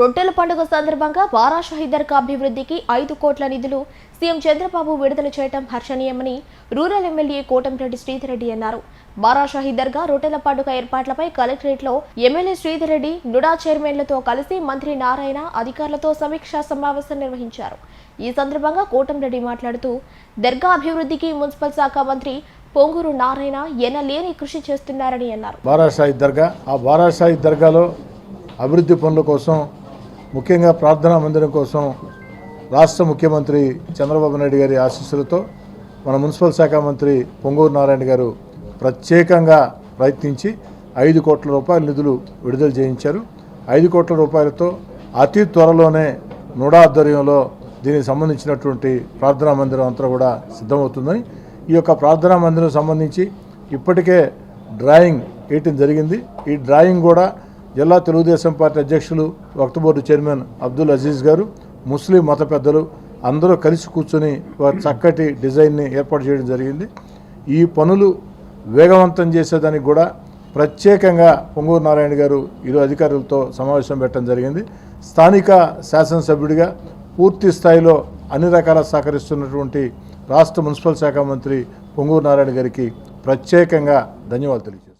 రొట్టెల పండుగ సందర్భంగా వారాషాహి దర్గా అభివృద్ధికి ఐదు కోట్ల నిధులు సీఎం చంద్రబాబు విడుదల చేయడం హర్షణీయమని రూరల్ ఎమ్మెల్యే కోటంరెడ్డి శ్రీధర్ రెడ్డి అన్నారు. బారాషాహి దర్గా రొట్టెల పండుగ ఏర్పాట్లపై కలెక్టరేట్లో ఎమ్మెల్యే శ్రీధర్ రెడ్డి నుడా చైర్మన్లతో కలిసి మంత్రి నారాయణ అధికారులతో సమీక్షా సమావేశం నిర్వహించారు. ఈ సందర్భంగా కోటంరెడ్డి మాట్లాడుతూ దర్గా అభివృద్ధికి మున్సిపల్ శాఖ మంత్రి పొంగూరు నారాయణ ఎనలేని కృషి చేస్తున్నారని అన్నారు. బారాషాహి దర్గా ఆ బారాషాహి దర్గాలో అభివృద్ధి పనుల కోసం ముఖ్యంగా ప్రార్థనా మందిరం కోసం రాష్ట్ర ముఖ్యమంత్రి చంద్రబాబు నాయుడు గారి ఆశీస్సులతో మన మున్సిపల్ శాఖ మంత్రి పొంగూరు నారాయణ గారు ప్రత్యేకంగా ప్రయత్నించి ఐదు కోట్ల రూపాయల నిధులు విడుదల చేయించారు. ఐదు కోట్ల రూపాయలతో అతి త్వరలోనే నూడా ఆధ్వర్యంలో దీనికి సంబంధించినటువంటి ప్రార్థనా మందిరం అంతా కూడా సిద్ధమవుతుందని ఈ యొక్క ప్రార్థనా మందిరం సంబంధించి ఇప్పటికే డ్రాయింగ్ వేయటం జరిగింది. ఈ డ్రాయింగ్ కూడా జిల్లా తెలుగుదేశం పార్టీ అధ్యక్షులు వక్త బోర్డు చైర్మన్ అబ్దుల్ అజీజ్ గారు ముస్లిం మత పెద్దలు అందరూ కలిసి కూర్చొని వారి చక్కటి డిజైన్ని ఏర్పాటు చేయడం జరిగింది. ఈ పనులు వేగవంతం చేసేదానికి కూడా ప్రత్యేకంగా పొంగూరు నారాయణ గారు ఇరు అధికారులతో సమావేశం పెట్టడం జరిగింది. స్థానిక శాసనసభ్యుడిగా పూర్తి స్థాయిలో అన్ని రకాల సహకరిస్తున్నటువంటి రాష్ట్ర మున్సిపల్ శాఖ మంత్రి పొంగూరు నారాయణ గారికి ప్రత్యేకంగా ధన్యవాదాలు తెలియజేస్తాను